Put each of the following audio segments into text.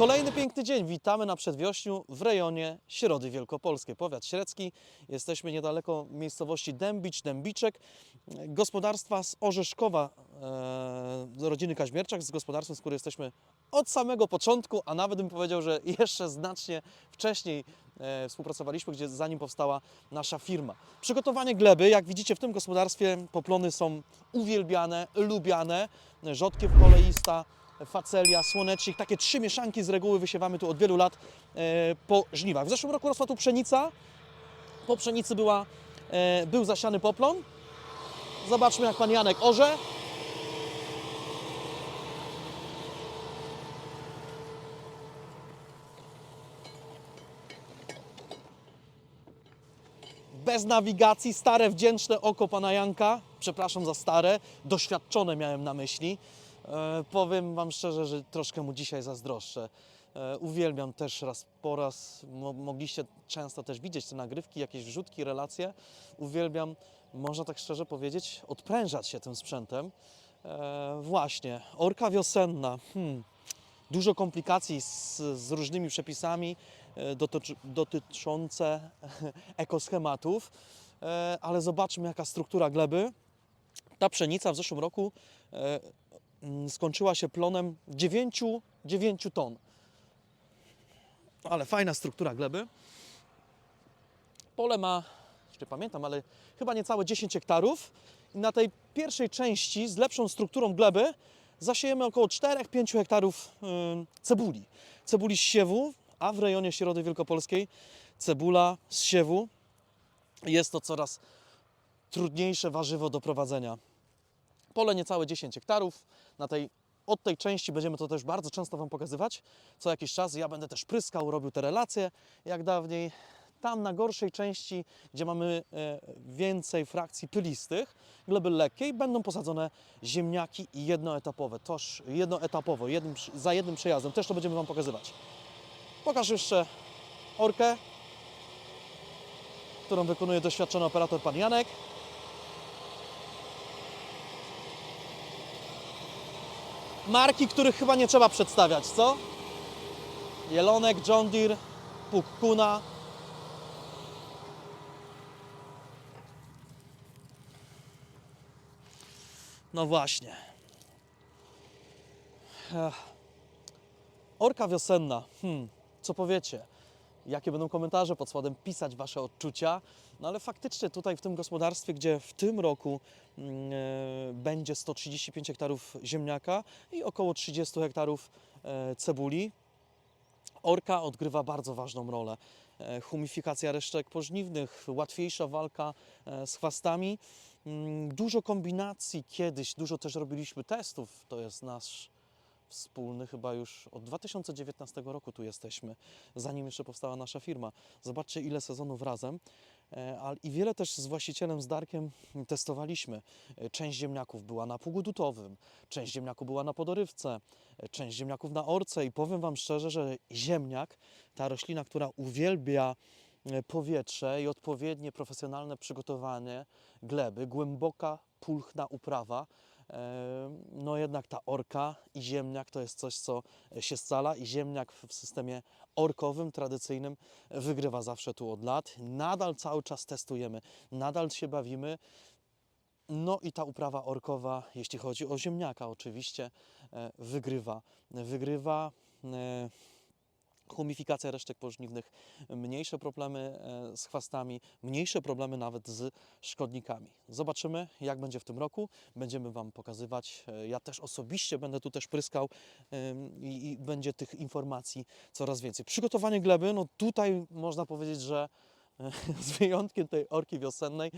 Kolejny piękny dzień. Witamy na przedwiośniu w rejonie Środy Wielkopolskiej. Powiat średzki. Jesteśmy niedaleko miejscowości Dębicz, Dębiczek. Gospodarstwa z Orzeszkowa, e, rodziny Kaźmierczak, z gospodarstwem, z którym jesteśmy od samego początku, a nawet bym powiedział, że jeszcze znacznie wcześniej e, współpracowaliśmy, gdzie zanim powstała nasza firma. Przygotowanie gleby, jak widzicie w tym gospodarstwie poplony są uwielbiane, lubiane. Rzodkiew kolejista, facelia, słonecznik, takie trzy mieszanki z reguły wysiewamy tu od wielu lat e, po żniwach. W zeszłym roku rosła tu pszenica, po pszenicy była, e, był zasiany poplon. Zobaczmy jak pan Janek orze. Bez nawigacji, stare, wdzięczne oko pana Janka. Przepraszam za stare, doświadczone miałem na myśli. E, powiem Wam szczerze, że troszkę mu dzisiaj zazdroszczę. E, uwielbiam też raz po raz, mo, mogliście często też widzieć te nagrywki, jakieś wrzutki, relacje. Uwielbiam, można tak szczerze powiedzieć, odprężać się tym sprzętem. E, właśnie, orka wiosenna. Hmm. Dużo komplikacji z, z różnymi przepisami e, dotyczy, dotyczące ekoschematów, ale zobaczmy jaka struktura gleby. Ta pszenica w zeszłym roku skończyła się plonem 9, 9 ton. Ale fajna struktura gleby. Pole ma, jeszcze pamiętam, ale chyba niecałe 10 hektarów. I na tej pierwszej części z lepszą strukturą gleby zasiejemy około 4-5 hektarów ym, cebuli. Cebuli z siewu, a w rejonie Środy Wielkopolskiej cebula z siewu jest to coraz trudniejsze warzywo do prowadzenia. Pole niecałe 10 hektarów. Na tej, od tej części będziemy to też bardzo często Wam pokazywać. Co jakiś czas ja będę też pryskał, robił te relacje jak dawniej. Tam na gorszej części, gdzie mamy e, więcej frakcji pylistych, gleby lekkiej, będą posadzone ziemniaki jednoetapowe. Toż jednoetapowo, jednym, za jednym przejazdem. Też to będziemy Wam pokazywać. Pokaż jeszcze orkę, którą wykonuje doświadczony operator pan Janek. Marki, których chyba nie trzeba przedstawiać, co? Jelonek, John Deere, Puk Kuna. No właśnie. Orka wiosenna. Hmm, co powiecie? Jakie będą komentarze pod spodem? Pisać Wasze odczucia. No ale faktycznie tutaj w tym gospodarstwie, gdzie w tym roku mm, e, będzie 135 hektarów ziemniaka i około 30 hektarów e, cebuli, Orka odgrywa bardzo ważną rolę. E, Humifikacja resztek pożniwnych, łatwiejsza walka z chwastami. Mm, Dużo kombinacji kiedyś, dużo też robiliśmy testów. To jest nasz wspólny, chyba już od 2019 roku tu jesteśmy, zanim jeszcze powstała nasza firma. Zobaczcie, ile sezonów razem. E, I wiele też z właścicielem, z Darkiem testowaliśmy. E, Część ziemniaków była na pługu dutowym, część ziemniaków była na podorywce, e, część ziemniaków na orce i powiem Wam szczerze, że ziemniak, ta roślina, która uwielbia powietrze i odpowiednie profesjonalne przygotowanie gleby, głęboka, pulchna uprawa, no jednak ta orka i ziemniak to jest coś, co się scala i ziemniak w systemie orkowym, tradycyjnym wygrywa zawsze tu od lat. Nadal cały czas testujemy, nadal się bawimy. No i ta uprawa orkowa, jeśli chodzi o ziemniaka oczywiście, e, wygrywa. Wygrywa e, humifikacja resztek pożniwnych, mniejsze problemy e, z chwastami, mniejsze problemy nawet z szkodnikami. Zobaczymy, jak będzie w tym roku. Będziemy Wam pokazywać. E, Ja też osobiście będę tu też pryskał i, i będzie tych informacji coraz więcej. Przygotowanie gleby, no tutaj można powiedzieć, że e, z wyjątkiem tej orki wiosennej,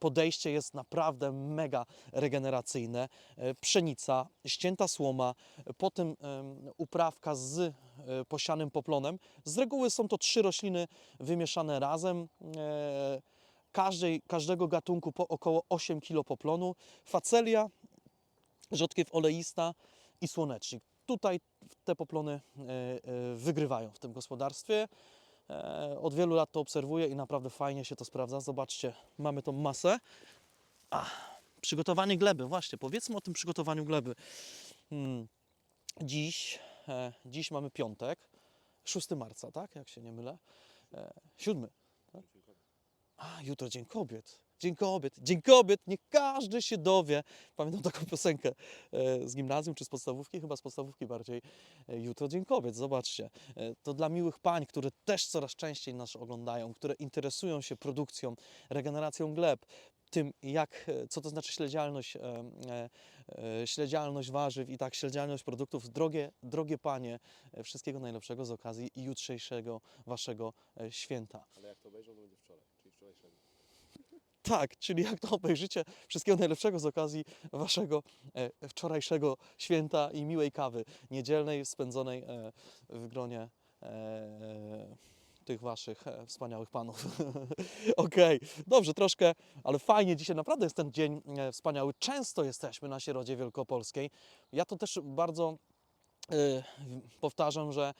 podejście jest naprawdę mega regeneracyjne. E, Pszenica, ścięta słoma, potem em, uprawka z e, posianym poplonem. Z reguły są to trzy rośliny wymieszane razem. E, Każdej, każdego gatunku po około 8 kg poplonu. Facelia, rzodkiew oleista i słonecznik. Tutaj te poplony wygrywają w tym gospodarstwie. E, Od wielu lat to obserwuję i naprawdę fajnie się to sprawdza. Zobaczcie, mamy tą masę. A, przygotowanie gleby, właśnie, powiedzmy o tym przygotowaniu gleby. Hmm. Dziś e, dziś mamy piątek, 6 marca, tak? Jak się nie mylę. E, 7. Tak? A, jutro Dzień Kobiet. Dzień Kobiet, Dzień Kobiet, niech każdy się dowie. Pamiętam taką piosenkę e, z gimnazjum czy z podstawówki, chyba z podstawówki bardziej. E, jutro Dzień Kobiet, zobaczcie. E, to dla miłych pań, które też coraz częściej nas oglądają, które interesują się produkcją, regeneracją gleb, tym, jak, co to znaczy śledzialność, śledzialność warzyw i tak śledzialność produktów. Drogie, drogie panie, wszystkiego najlepszego z okazji jutrzejszego waszego święta. Ale jak to obejrzą, to będzie wczoraj, czyli wczorajszego. Tak, czyli jak to obejrzycie, wszystkiego najlepszego z okazji waszego e, wczorajszego święta i miłej kawy niedzielnej spędzonej e, w gronie e, tych waszych wspaniałych panów. Okej, dobrze, troszkę, ale fajnie dzisiaj naprawdę jest ten dzień wspaniały. Często jesteśmy na Sierodzie Wielkopolskiej. Ja to też bardzo powtarzam, że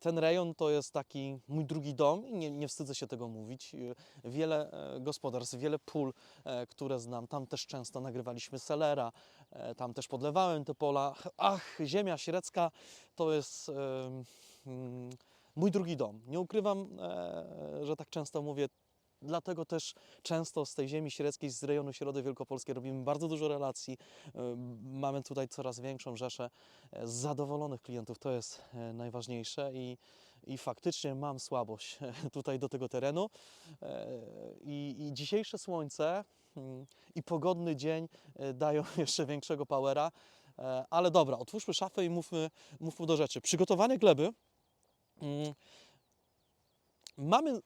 ten rejon to jest taki mój drugi dom i nie, nie wstydzę się tego mówić. E, Wiele e, gospodarstw, wiele pól, e, które znam, tam też często nagrywaliśmy selera, e, tam też podlewałem te pola. Ach, ziemia średzka to jest mm, mój drugi dom. Nie ukrywam, że tak często mówię, Dlatego też często z tej ziemi średzkiej, z rejonu Środy Wielkopolskiej robimy bardzo dużo relacji. E, Mamy tutaj coraz większą rzeszę e, zadowolonych klientów. To jest e, najważniejsze i, i faktycznie mam słabość e, tutaj do tego terenu. I, i dzisiejsze słońce mm, i pogodny dzień dają jeszcze większego powera. Ale dobra, otwórzmy szafę i mówmy, mówmy do rzeczy. Przygotowanie gleby. mm, Mamy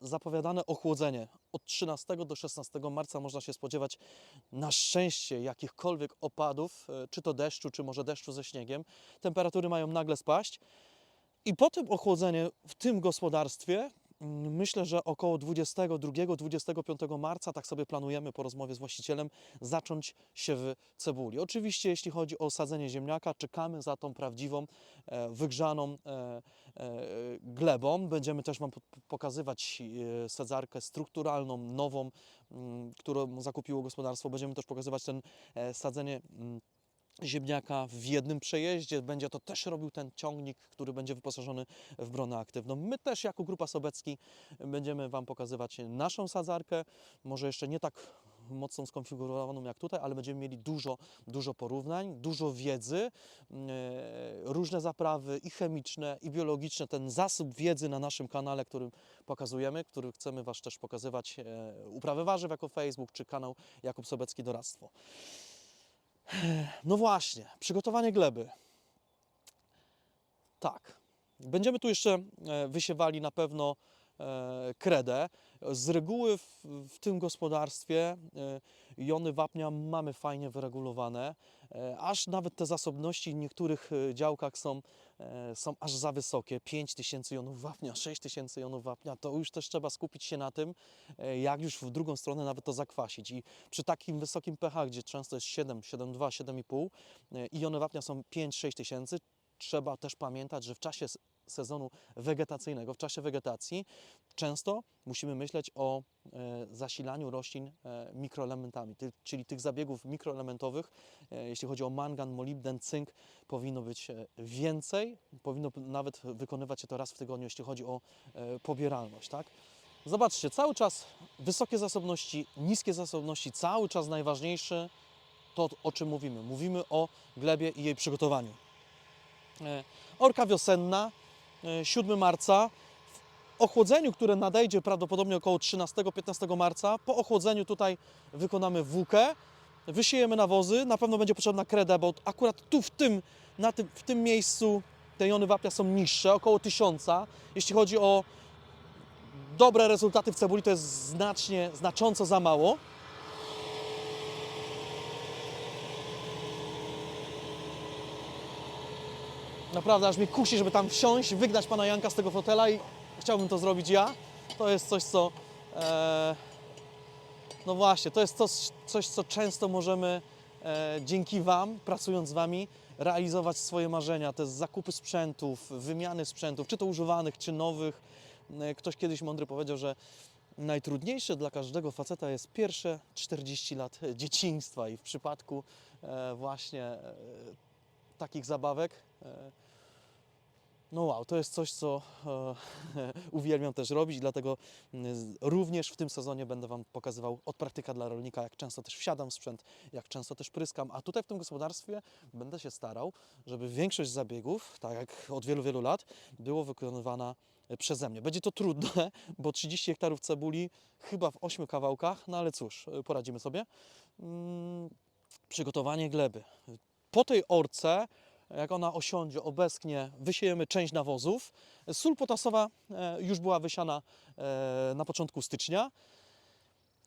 zapowiadane ochłodzenie. Od 13 do 16 marca można się spodziewać na szczęście jakichkolwiek opadów, e, czy to deszczu, czy może deszczu ze śniegiem. Temperatury mają nagle spaść. I po tym ochłodzeniu w tym gospodarstwie myślę, że około 22-25 marca, tak sobie planujemy po rozmowie z właścicielem, zacząć siewy cebuli. Oczywiście jeśli chodzi o sadzenie ziemniaka, czekamy za tą prawdziwą, e, wygrzaną e, e, glebą. Będziemy też Wam po- pokazywać sadzarkę strukturalną, nową, mm, którą zakupiło gospodarstwo. Będziemy też pokazywać ten sadzenie mm, ziemniaka w jednym przejeździe. Będzie to też robił ten ciągnik, który będzie wyposażony w bronę aktywną. My też jako Grupa Sobecki będziemy Wam pokazywać naszą sadzarkę, może jeszcze nie tak mocno skonfigurowaną jak tutaj, ale będziemy mieli dużo, dużo porównań, dużo wiedzy, e, różne zaprawy i chemiczne, i biologiczne, ten zasób wiedzy na naszym kanale, którym pokazujemy, który chcemy Was też pokazywać, e, uprawę warzyw jako Facebook, czy kanał Jakub Sobecki Doradztwo. No właśnie, przygotowanie gleby. Tak. Będziemy tu jeszcze e, wysiewali na pewno kredę. Z reguły w, w tym gospodarstwie e, jony wapnia mamy fajnie wyregulowane, e, aż nawet te zasobności w niektórych e, działkach są, e, są aż za wysokie. 5000 jonów wapnia, 6000 jonów wapnia, to już też trzeba skupić się na tym, e, jak już w drugą stronę nawet to zakwasić. I przy takim wysokim pH, gdzie często jest 7, 7,2, 7,5 e, i jony wapnia są 5-6 tysięcy, trzeba też pamiętać, że w czasie sezonu wegetacyjnego, w czasie wegetacji, często musimy myśleć o e, zasilaniu roślin e, mikroelementami, czyli tych zabiegów mikroelementowych, e, jeśli chodzi o mangan, molibden, cynk, powinno być więcej, powinno nawet wykonywać się to raz w tygodniu, jeśli chodzi o pobieralność, tak? Zobaczcie, cały czas wysokie zasobności, niskie zasobności, cały czas najważniejsze to, o czym mówimy. Mówimy o glebie i jej przygotowaniu. Orka wiosenna, 7 marca. W ochłodzeniu, które nadejdzie prawdopodobnie około 13-15 marca, po ochłodzeniu tutaj wykonamy włókę, wysiejemy nawozy, na pewno będzie potrzebna kreda, bo akurat tu w tym, na tym, w tym miejscu te jony wapnia są niższe, około 1000. Jeśli chodzi o dobre rezultaty w cebuli, to jest znacznie, znacząco za mało. Naprawdę aż mnie kusi, żeby tam wsiąść, wygnać pana Janka z tego fotela i chciałbym to zrobić ja. To jest coś, co. E, no właśnie, to jest coś, coś co często możemy e, dzięki Wam, pracując z Wami, realizować swoje marzenia. Te zakupy sprzętów, wymiany sprzętów, czy to używanych, czy nowych. E, Ktoś kiedyś mądry powiedział, że najtrudniejsze dla każdego faceta jest pierwsze 40 lat dzieciństwa i w przypadku e, właśnie e, takich zabawek. E, No wow, to jest coś, co e, uwielbiam też robić, dlatego mm, również w tym sezonie będę Wam pokazywał od praktyka dla rolnika, jak często też wsiadam w sprzęt, jak często też pryskam, a tutaj w tym gospodarstwie będę się starał, żeby większość zabiegów, tak jak od wielu, wielu lat, było wykonywana e, przeze mnie. Będzie to trudne, bo 30 hektarów cebuli chyba w 8 kawałkach, no ale cóż, e, poradzimy sobie. Mm, Przygotowanie gleby. Po tej orce, jak ona osiądzie, obeschnie, wysiejemy część nawozów. Sól potasowa e, już była wysiana e, na początku stycznia.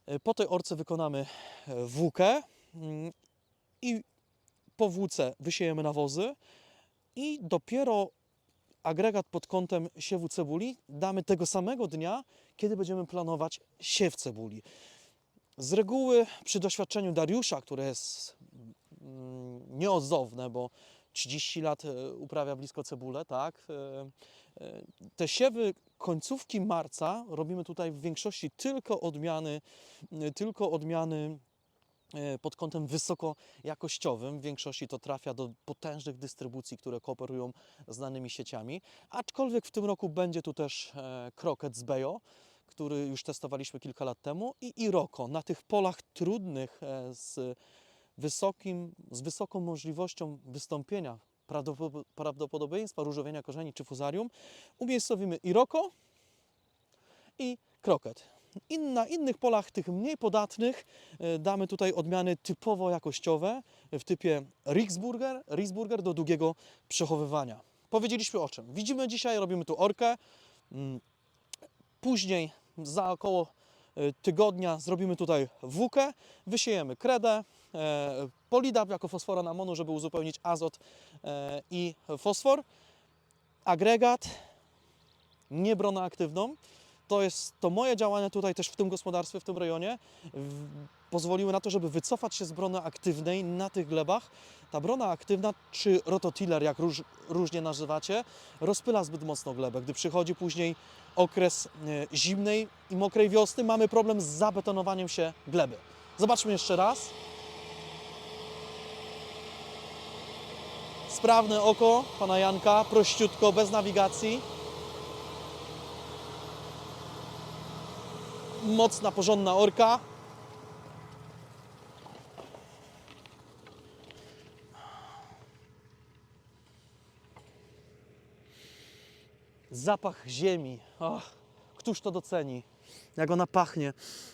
E, Po tej orce wykonamy włókę mm, i po włóce wysiejemy nawozy i dopiero agregat pod kątem siewu cebuli damy tego samego dnia, kiedy będziemy planować siew cebuli. Z reguły przy doświadczeniu Dariusza, które jest mm, nieodzowne, bo 30 lat e, uprawia blisko cebulę, tak? e, e, Te siewy końcówki marca robimy tutaj w większości tylko odmiany, tylko odmiany pod kątem wysokojakościowym. W większości to trafia do potężnych dystrybucji, które kooperują z danymi sieciami. Aczkolwiek w tym roku będzie tu też kroket z Bejo, który już testowaliśmy kilka lat temu i Iroko na tych polach trudnych z wysokim, z wysoką możliwością wystąpienia prawdopo- prawdopodobieństwa różowienia korzeni czy fuzarium umiejscowimy Iroko i kroket. In, na innych polach, tych mniej podatnych, e, damy tutaj odmiany typowo jakościowe w typie Riksburger, Riksburger do długiego przechowywania. Powiedzieliśmy o czym. Widzimy dzisiaj, robimy tu orkę. Mm, Później za około e, tygodnia zrobimy tutaj włókę, wysiejemy kredę, e, polidap jako fosfora na amonu, żeby uzupełnić azot e, i fosfor, agregat, nie bronę aktywną. To jest to moje działania tutaj też w tym gospodarstwie, w tym rejonie pozwoliły na to, żeby wycofać się z brony aktywnej na tych glebach. Ta brona aktywna, czy rototiller, jak róż, różnie nazywacie, rozpyla zbyt mocno glebę. Gdy przychodzi później okres e, zimnej i mokrej wiosny, mamy problem z zabetonowaniem się gleby. Zobaczmy jeszcze raz. Sprawne oko pana Janka, prościutko, bez nawigacji. Mocna, porządna orka. Zapach ziemi. Ach, któż to doceni? Jak ona pachnie,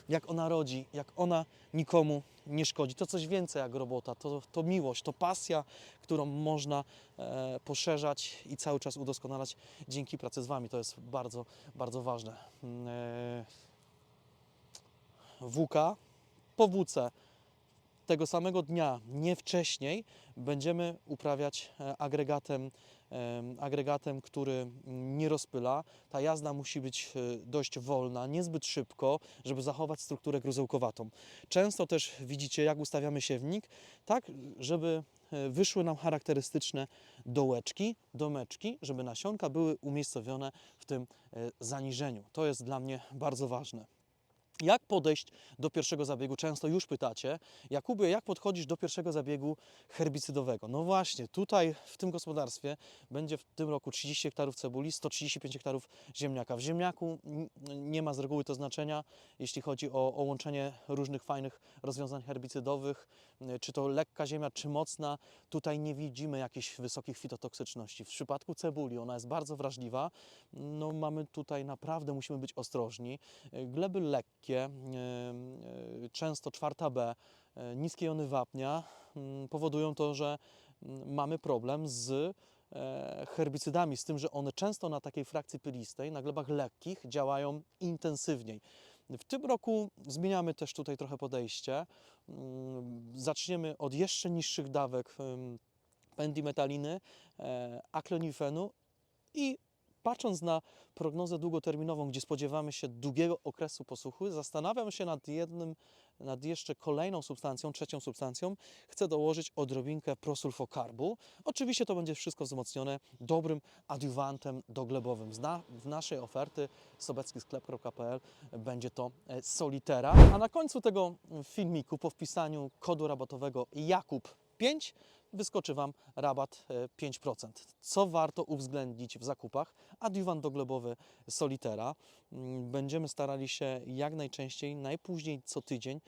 jak ona rodzi, jak ona nikomu nie szkodzi. To coś więcej jak robota, to, to miłość, to pasja, którą można e, poszerzać i cały czas udoskonalać dzięki pracy z Wami. To jest bardzo, bardzo ważne. Mm, E, WK po tego samego dnia, nie wcześniej, będziemy uprawiać e, agregatem, em, agregatem, który nie rozpyla. Ta jazda musi być e, dość wolna, niezbyt szybko, żeby zachować strukturę gruzełkowatą. Często też widzicie, jak ustawiamy siewnik, tak, żeby e, wyszły nam charakterystyczne dołeczki, domeczki, żeby nasionka były umiejscowione w tym zaniżeniu. To jest dla mnie bardzo ważne. Jak podejść do pierwszego zabiegu? Często już pytacie, Jakubie, jak podchodzisz do pierwszego zabiegu herbicydowego? No właśnie, tutaj w tym gospodarstwie będzie w tym roku 30 hektarów cebuli, 135 hektarów ziemniaka. W ziemniaku nie ma z reguły to znaczenia, jeśli chodzi o, o łączenie różnych fajnych rozwiązań herbicydowych, y, czy to lekka ziemia, czy mocna. Tutaj nie widzimy jakichś wysokich fitotoksyczności. W przypadku cebuli ona jest bardzo wrażliwa. No mamy tutaj naprawdę, musimy być ostrożni. Y, Gleby lekkie, y, y, często czwarta B, y, niskie jony wapnia mm, powodują to, że mm, mamy problem z e, herbicydami, z tym, że one często na takiej frakcji pylistej, na glebach lekkich działają intensywniej. W tym roku zmieniamy też tutaj trochę podejście. Mm, Zaczniemy od jeszcze niższych dawek pendimetaliny, e, aklonifenu i patrząc na prognozę długoterminową, gdzie spodziewamy się długiego okresu posłuchu, zastanawiam się nad jednym, nad jeszcze kolejną substancją, trzecią substancją. Chcę dołożyć odrobinkę prosulfokarbu. Oczywiście to będzie wszystko wzmocnione dobrym adiuwantem doglebowym. Zna, w naszej oferty sobeckisklep.pl będzie to e, Solitera. A na końcu tego filmiku, po wpisaniu kodu rabatowego Jakub 5, wyskoczy Wam rabat e, 5%. Co warto uwzględnić w zakupach? Adiuwant doglebowy Solitera. Mm, Będziemy starali się jak najczęściej, najpóźniej co tydzień,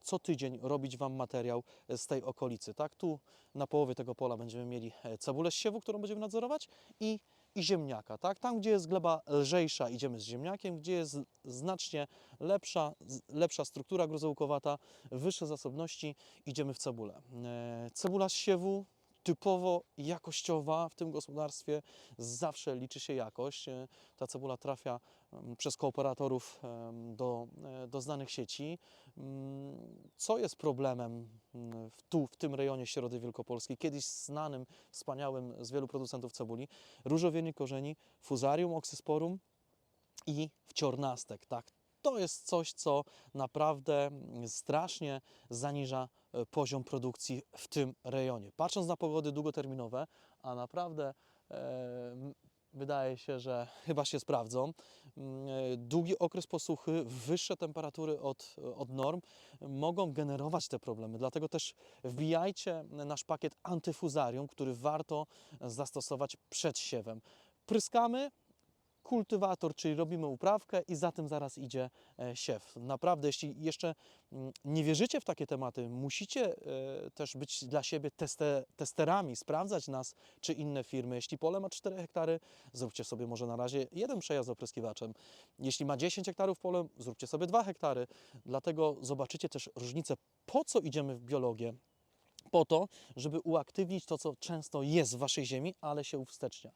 co tydzień robić Wam materiał z tej okolicy. Tak, tu na połowie tego pola będziemy mieli e, cebulę z siewu, którą będziemy nadzorować i, i ziemniaka. Tak? Tam, gdzie jest gleba lżejsza, idziemy z ziemniakiem, gdzie jest znacznie lepsza, lepsza struktura gruzołkowata, wyższe zasobności, idziemy w cebulę. E, Cebula z siewu typowo jakościowa w tym gospodarstwie, zawsze liczy się jakość. E, Ta cebula trafia em, przez kooperatorów do, e, do znanych sieci. Mm, Co jest problemem mm, w, tu, w tym rejonie Środy Wielkopolskiej, kiedyś znanym, wspaniałym z wielu producentów cebuli? Różowienie korzeni, fuzarium, oksysporum i wciornastek. Tak? To jest coś, co naprawdę mm, strasznie zaniża e, poziom produkcji w tym rejonie. Patrząc na pogody długoterminowe, a naprawdę e, wydaje się, że chyba się sprawdzą, mm, e, długi okres posuchy, wyższe temperatury od, od norm mogą generować te problemy. Dlatego też wbijajcie nasz pakiet antyfuzarium, który warto zastosować przed siewem. Pryskamy, kultywator, czyli robimy uprawkę i za tym zaraz idzie e, siew. Naprawdę, jeśli jeszcze mm, nie wierzycie w takie tematy, musicie e, też być dla siebie teste, testerami, sprawdzać nas czy inne firmy. Jeśli pole ma 4 hektary, zróbcie sobie może na razie jeden przejazd opryskiwaczem. Jeśli ma 10 hektarów pole, zróbcie sobie 2 hektary. Dlatego zobaczycie też różnicę, po co idziemy w biologię. Po to, żeby uaktywnić to, co często jest w waszej ziemi, ale się uwstecznia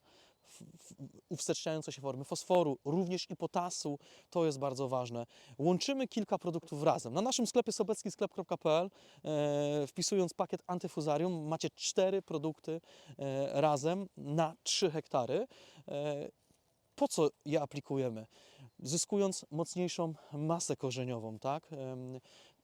uwsteczniające się formy fosforu, również i potasu, to jest bardzo ważne. Łączymy kilka produktów razem. Na naszym sklepie sobeckisklep.pl e, wpisując pakiet antyfuzarium macie cztery produkty e, razem na 3 hektary. E, po co je aplikujemy? Zyskując mocniejszą masę korzeniową, tak?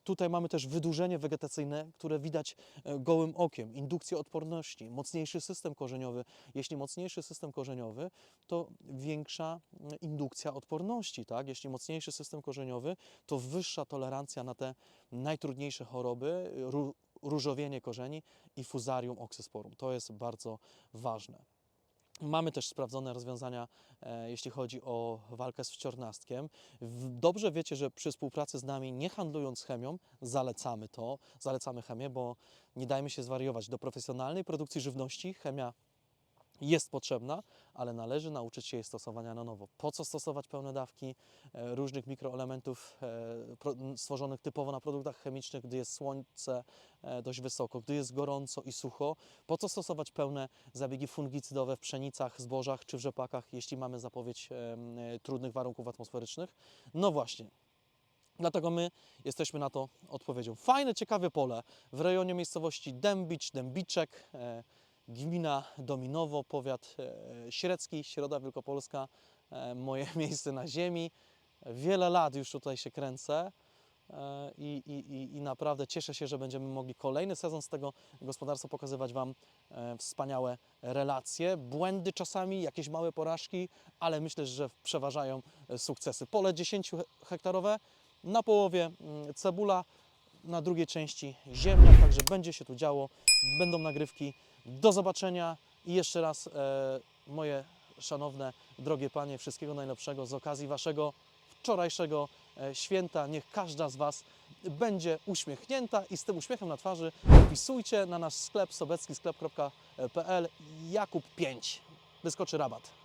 Tutaj mamy też wydłużenie wegetacyjne, które widać e, gołym okiem, indukcję odporności, mocniejszy system korzeniowy. Jeśli mocniejszy system korzeniowy, to większa mm, indukcja odporności. Tak? Jeśli mocniejszy system korzeniowy, to wyższa tolerancja na te najtrudniejsze choroby, ró- różowienie korzeni i fuzarium oksysporum. To jest bardzo ważne. Mamy też sprawdzone rozwiązania, e, jeśli chodzi o walkę z wciornastkiem. Dobrze wiecie, że przy współpracy z nami, nie handlując chemią, zalecamy to, zalecamy chemię, bo nie dajmy się zwariować. Do profesjonalnej produkcji żywności chemia jest potrzebna, ale należy nauczyć się jej stosowania na nowo. Po co stosować pełne dawki e, różnych mikroelementów e, stworzonych typowo na produktach chemicznych, gdy jest słońce e, dość wysoko, gdy jest gorąco i sucho? Po co stosować pełne zabiegi fungicydowe w pszenicach, zbożach czy w rzepakach, jeśli mamy zapowiedź trudnych warunków atmosferycznych? No właśnie. Dlatego my jesteśmy na to odpowiedzią. Fajne, ciekawe pole w rejonie miejscowości Dębicz, Dębiczek, gmina Dominowo, powiat e, średzki, Środa Wielkopolska, e, moje miejsce na ziemi. Wiele lat już tutaj się kręcę e, i, i, i, naprawdę cieszę się, że będziemy mogli kolejny sezon z tego gospodarstwa pokazywać Wam wspaniałe relacje, błędy czasami, jakieś małe porażki, ale myślę, że przeważają sukcesy. Pole 10 he- hektarowe, na połowie mm, cebula, na drugiej części ziemniak, także będzie się tu działo, będą nagrywki. Do zobaczenia i jeszcze raz e, moje szanowne, drogie panie, wszystkiego najlepszego z okazji waszego wczorajszego e, święta. Niech każda z was będzie uśmiechnięta i z tym uśmiechem na twarzy wpisujcie na nasz sklep sobeckisklep.pl Jakub 5. Wyskoczy rabat.